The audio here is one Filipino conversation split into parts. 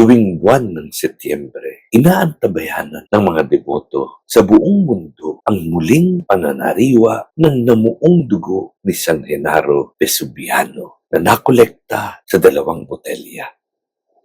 tuwing buwan ng Setyembre, inaantabayanan ng mga deboto sa buong mundo ang muling pananariwa ng namuong dugo ni San Genaro Vesuviano na nakolekta sa dalawang botelya.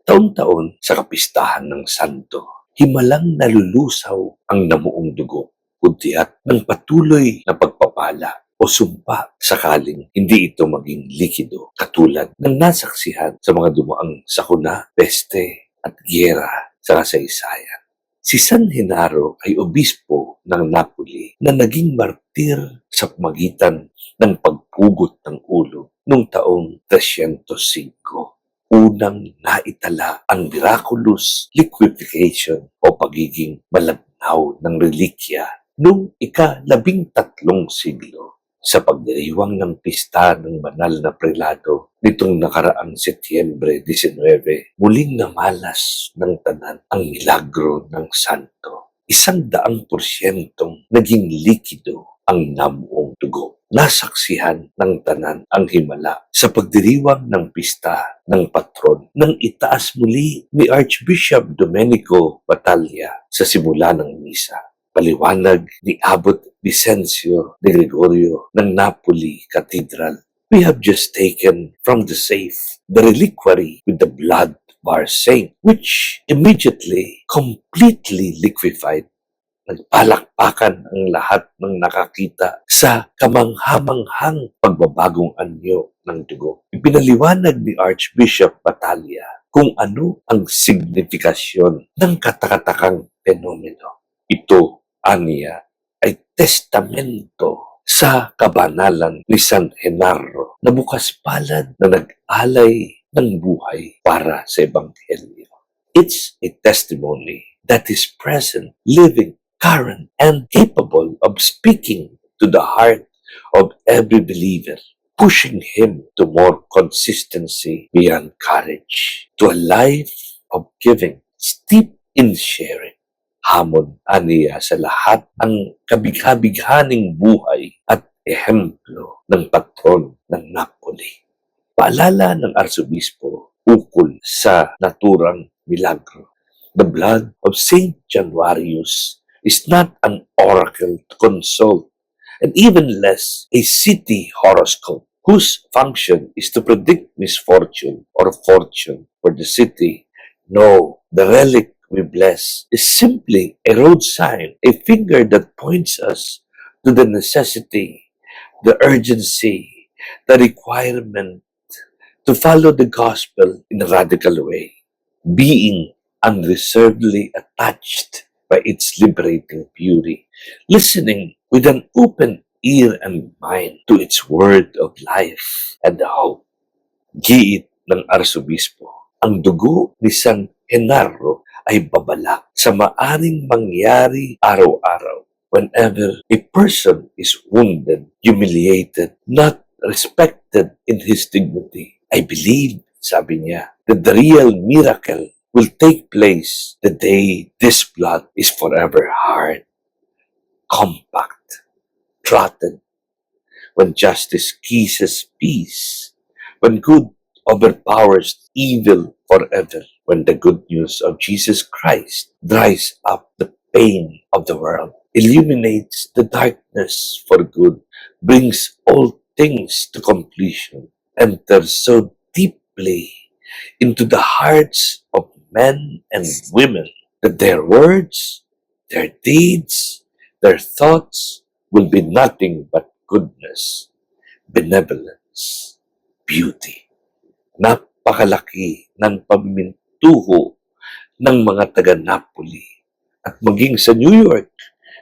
Taon-taon sa kapistahan ng santo, himalang nalulusaw ang namuong dugo, kuntiat ng patuloy na pagpapala o sumpa sakaling hindi ito maging likido katulad ng nasaksihan sa mga dumaang sakuna, peste at gyera sa kasaysayan. Si San Genaro ay obispo ng Napoli na naging martir sa pamagitan ng pagpugot ng ulo noong taong 305. Unang naitala ang miraculous liquefaction o pagiging malabnaw ng relikya noong ika-labing tatlong siglo sa pagdiriwang ng pista ng banal na prelado nitong nakaraang Setyembre 19, muling namalas ng tanan ang milagro ng santo. Isang daang porsyentong naging likido ang namuong dugo. Nasaksihan ng tanan ang himala sa pagdiriwang ng pista ng patron nang itaas muli ni Archbishop Domenico Battaglia sa simula ng misa paliwanag ni Abbot Vicencio de Gregorio ng Napoli Cathedral. We have just taken from the safe the reliquary with the blood of our saint, which immediately completely liquefied. Nagpalakpakan ang lahat ng nakakita sa kamanghamanghang pagbabagong anyo ng dugo. Ipinaliwanag ni Archbishop Battaglia kung ano ang signifikasyon ng katakatakang fenomeno. Ito aniya ay testamento sa kabanalan ni San Genaro na bukas palad na nag-alay ng buhay para sa Ebanghelyo. It's a testimony that is present, living, current, and capable of speaking to the heart of every believer, pushing him to more consistency beyond courage, to a life of giving, steeped in sharing hamon aniya sa lahat ang kabigha-bighaning buhay at ehemplo ng patron ng Napoli. Paalala ng Arsobispo ukol sa naturang milagro. The blood of Saint Januarius is not an oracle to consult and even less a city horoscope whose function is to predict misfortune or fortune for the city. No, the relic we bless is simply a road sign, a finger that points us to the necessity, the urgency, the requirement to follow the gospel in a radical way, being unreservedly attached by its liberating beauty, listening with an open ear and mind to its word of life and hope. Giit ng Arsobispo, ang dugo ni San Genaro ay babala sa maaring mangyari araw-araw whenever a person is wounded, humiliated, not respected in his dignity. I believe, sabi niya, that the real miracle will take place the day this blood is forever hard, compact, trodden, when justice kisses peace, when good overpowers evil forever, when the good news of Jesus Christ dries up the pain of the world, illuminates the darkness for good, brings all things to completion, enters so deeply into the hearts of men and women that their words, their deeds, their thoughts will be nothing but goodness, benevolence, beauty. Napakalaki ng pamintuho ng mga taga-Napoli at maging sa New York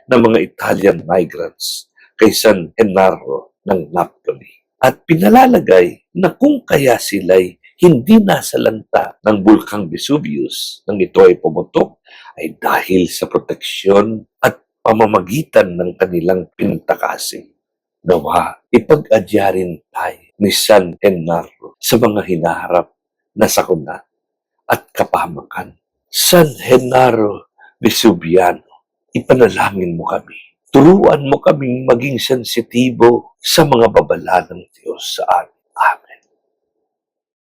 ng mga Italian migrants kay San Genaro ng Napoli. At pinalalagay na kung kaya sila'y hindi nasalanta ng Bulkang Vesuvius nang ito ay pumutok ay dahil sa proteksyon at pamamagitan ng kanilang pintakasing. Nawa, ipag-adyarin tayo ni San Genaro sa mga hinaharap na sakuna at kapamakan. San Genaro Vesuviano, ipanalangin mo kami. Turuan mo kaming maging sensitibo sa mga babala ng Diyos sa amin. Amen.